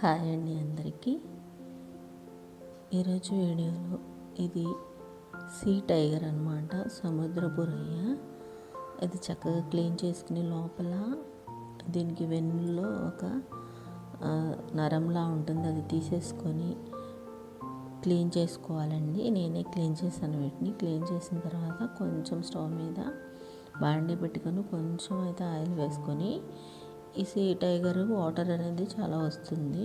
Hi అండి అందరికీ. ఈరోజు వీడియోలో ఇది సీ టైగర్ అనమాట సముద్రపు రొయ్య ఇది చక్కగా క్లీన్ చేసుకుని లోపల దీనికి వెన్నులో ఒక నరంలా ఉంటుంది అది తీసేసుకొని క్లీన్ చేసుకోవాలండి. నేనే క్లీన్ చేశాను వీటిని. క్లీన్ చేసిన తర్వాత కొంచెం స్టవ్ మీద బాండి పెట్టుకొని కొంచెం అయితే ఆయిల్ వేసుకొని ఈ సీ టైగర్ వాటర్ అనేది చాలా వస్తుంది.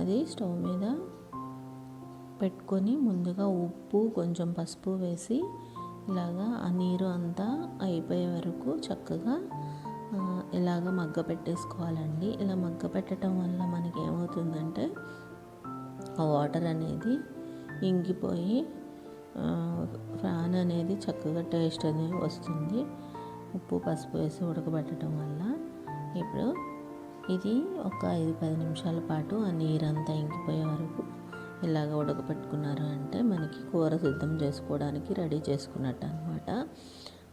అది స్టవ్ మీద పెట్టుకొని ముందుగా ఉప్పు కొంచెం పసుపు వేసి ఇలాగా ఆ నీరు అంతా అయిపోయే వరకు చక్కగా ఇలాగ మగ్గ పెట్టేసుకోవాలండి. ఇలా మగ్గ పెట్టడం వల్ల మనకి ఏమవుతుందంటే ఆ వాటర్ అనేది ఇంకిపోయి ఫ్యాన్ అనేది చక్కగా టేస్ట్ అనేది వస్తుంది. ఉప్పు పసుపు వేసి ఉడకబెట్టడం వల్ల. ఇప్పుడు ఇది ఒక ఐదు పది నిమిషాల పాటు ఆ నీరంతా ఇంకిపోయే వరకు ఇలాగ ఉడకపెట్టుకున్నారు అంటే మనకి కూర సిద్ధం చేసుకోవడానికి రెడీ చేసుకున్నట్టు అనమాట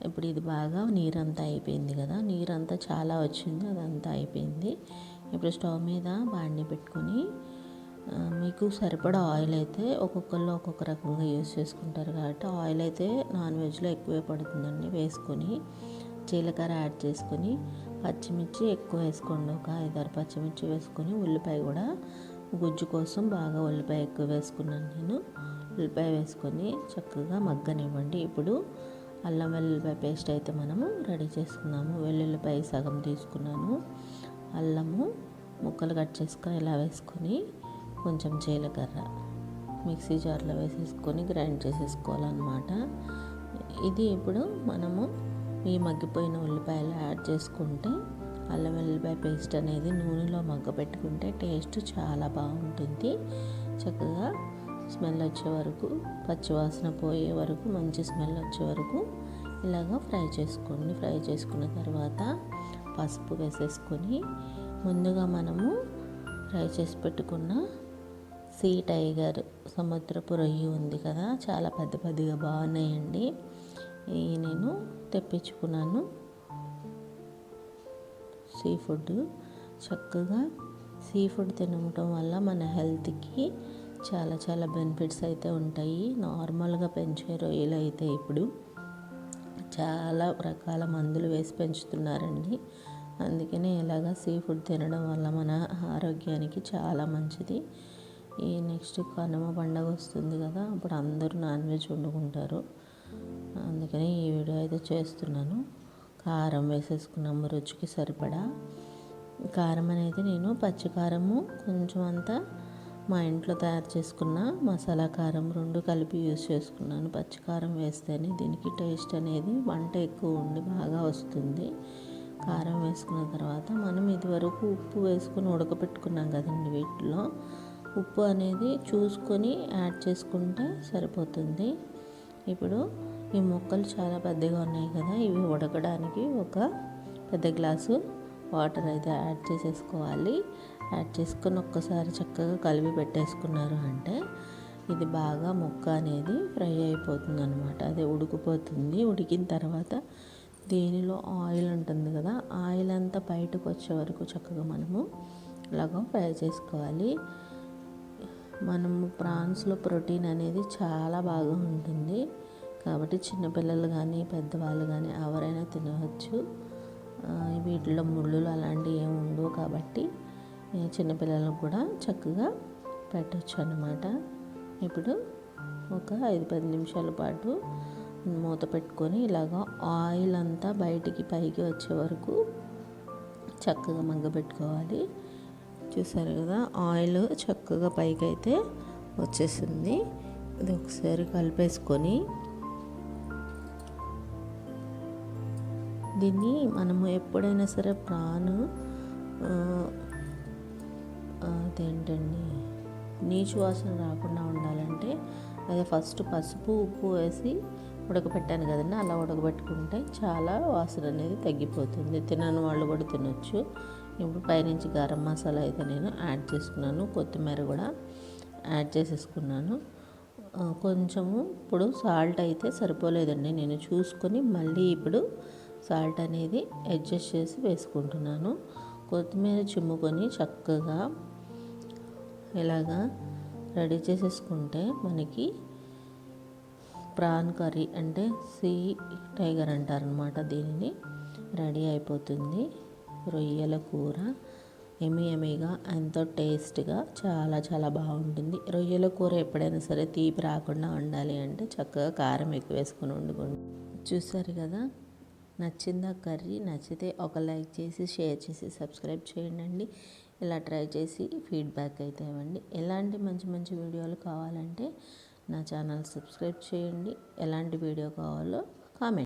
ఇప్పుడు ఇది బాగా నీరంతా అయిపోయింది కదా నీరంతా చాలా వచ్చింది అదంతా అయిపోయింది. ఇప్పుడు స్టవ్ మీద బాండి పెట్టుకొని మీకు సరిపడా ఆయిల్ అయితే ఒక్కొక్కళ్ళు ఒక్కొక్క రకంగా యూజ్ చేసుకుంటారు కాబట్టి ఆయిల్ అయితే నాన్ వెజ్లో ఎక్కువే పడుతుందండి. వేసుకొని జీలకర్ర యాడ్ చేసుకొని పచ్చిమిర్చి ఎక్కువ వేసుకోండి. ఒక ఐదారు పచ్చిమిర్చి వేసుకొని ఉల్లిపాయ కూడా గుజ్జు కోసం బాగా ఉల్లిపాయ ఎక్కువ వేసుకున్నాను నేను. ఉల్లిపాయ వేసుకొని చక్కగా మగ్గనివ్వండి. ఇప్పుడు అల్లం వెల్లుల్లిపాయ పేస్ట్ అయితే మనము రెడీ చేసుకున్నాము. వెల్లుల్లిపాయ సగం తీసుకున్నాను. అల్లము ముక్కలు కట్ చేసుకొని ఇలా వేసుకొని కొంచెం జీలకర్ర మిక్సీ జార్లో వేసేసుకొని గ్రైండ్ చేసేసుకోవాలన్నమాట. ఇది ఇప్పుడు మనము ఈ మగ్గిపోయిన ఉల్లిపాయలు యాడ్ చేసుకుంటే అల్లం వెల్లుల్లిపాయ పేస్ట్ అనేది నూనెలో మగ్గ పెట్టుకుంటే టేస్ట్ చాలా బాగుంటుంది. చక్కగా స్మెల్ వచ్చే వరకు పచ్చివాసన పోయే వరకు మంచి స్మెల్ వచ్చే వరకు ఇలాగ ఫ్రై చేసుకోండి. ఫ్రై చేసుకున్న తర్వాత పసుపు వేసేసుకొని ముందుగా మనము ఫ్రై చేసి పెట్టుకున్న సీ టైగర్ సముద్రపు రొయ్యి ఉంది కదా చాలా పెద్ద పెద్దగా బాగున్నాయండి. నేను తెప్పించుకున్నాను. Sea food. చక్కగా సీ ఫుడ్ తినడం వల్ల మన హెల్త్కి చాలా చాలా బెనిఫిట్స్ అయితే ఉంటాయి. నార్మల్గా పెంచే రొయ్యలు అయితే ఇప్పుడు చాలా రకాల మందులు వేసి పెంచుతున్నారండి. అందుకనే ఇలాగా సీ ఫుడ్ తినడం వల్ల మన ఆరోగ్యానికి చాలా మంచిది. ఈ నెక్స్ట్ కనుమ పండగ వస్తుంది కదా అప్పుడు అందరూ నాన్ వెజ్ వండుకుంటారు. అందుకని ఈ వీడియో అయితే చేస్తున్నాను. కారం వేసేసుకున్నాము రుచికి సరిపడా. కారం అనేది నేను పచ్చికారము కొంచెం అంతా మా ఇంట్లో తయారు చేసుకున్న మసాలా కారం రెండు కలిపి యూస్ చేసుకున్నాను. పచ్చికారం వేస్తేనే దీనికి టేస్ట్ అనేది వంట ఎక్కువ ఉండి బాగా వస్తుంది. కారం వేసుకున్న తర్వాత మనం ఇదివరకు ఉప్పు వేసుకొని ఉడకపెట్టుకున్నాం కదండి వీటిలో. ఉప్పు అనేది చూసుకొని యాడ్ చేసుకుంటే సరిపోతుంది. ఇప్పుడు ఈ మొక్కలు చాలా పెద్దగా ఉన్నాయి కదా ఇవి ఉడకడానికి ఒక పెద్ద గ్లాసు వాటర్ అయితే యాడ్ చేసేసుకోవాలి. యాడ్ చేసుకొని ఒక్కసారి చక్కగా కలిపి పెట్టేసుకున్నారు అంటే ఇది బాగా మొక్క అనేది ఫ్రై అయిపోతుంది అనమాట అది ఉడికిపోతుంది. ఉడికిన తర్వాత దీనిలో ఆయిల్ ఉంటుంది కదా ఆయిల్ అంతా బయటకు వచ్చే వరకు చక్కగా మనము ఇలాగ ఫ్రై చేసుకోవాలి. మనము ప్రాన్స్లో ప్రోటీన్ అనేది చాలా బాగా ఉంటుంది. కాబట్టి చిన్నపిల్లలు కానీ పెద్దవాళ్ళు కానీ ఎవరైనా తినవచ్చు. వీటిలో ముళ్ళులు అలాంటివి ఏమి ఉండవు కాబట్టి చిన్నపిల్లలకు కూడా చక్కగా పెట్టచ్చు అన్నమాట. ఇప్పుడు ఒక ఐదు పది నిమిషాల పాటు మూత పెట్టుకొని ఇలాగ ఆయిల్ అంతా బయటికి పైకి వచ్చే వరకు చక్కగా మగ్గబెట్టుకోవాలి చూసారు కదా ఆయిల్ చక్కగా పైకి అయితే వచ్చేసింది. ఇది ఒకసారి కలిపేసుకొని దీన్ని మనము ఎప్పుడైనా సరే ప్రాను అదేంటండి నీచు వాసన రాకుండా ఉండాలంటే అదే ఫస్ట్ పసుపు ఉప్పు వేసి ఉడకబెట్టాను కదండి అలా ఉడకబెట్టుకుంటే చాలా వాసన అనేది తగ్గిపోతుంది. తినని వాళ్ళు కూడా తినొచ్చు. ఇప్పుడు పైనుంచి గరం మసాలా అయితే నేను యాడ్ చేసుకున్నాను. కొత్తిమీర కూడా యాడ్ చేసేసుకున్నాను. కొంచెము ఇప్పుడు సాల్ట్ అయితే సరిపోలేదండి. నేను చూసుకొని మళ్ళీ ఇప్పుడు సాల్ట్ అనేది అడ్జస్ట్ చేసి వేసుకుంటున్నాను. కొత్తిమీర చిమ్ముకొని చక్కగా ఇలాగా రెడీ చేసేసుకుంటే మనకి ప్రాన్ కర్రీ అంటే సీ టైగర్ అంటారనమాట దీనిని. రెడీ అయిపోతుంది. రొయ్యల కూర ఎమి ఎమిగా ఎంతో టేస్ట్గా చాలా చాలా బాగుంటుంది. రొయ్యల కూర ఎప్పుడైనా సరే తీపి రాకుండా ఉండాలి అంటే చక్కగా కారం ఎక్కువ వేసుకొని వండుకోండి. చూసారు కదా? నచ్చిందా కర్రీ? నచ్చితే ఒక లైక్ చేసి షేర్ చేసి సబ్స్క్రైబ్ చేయండి. ఇలా ట్రై చేసి ఫీడ్బ్యాక్ అయితే ఇవ్వండి. ఎలాంటి మంచి మంచి వీడియోలు కావాలంటే నా ఛానల్ సబ్స్క్రైబ్ చేయండి. ఎలాంటి వీడియో కావాలో కామెంట్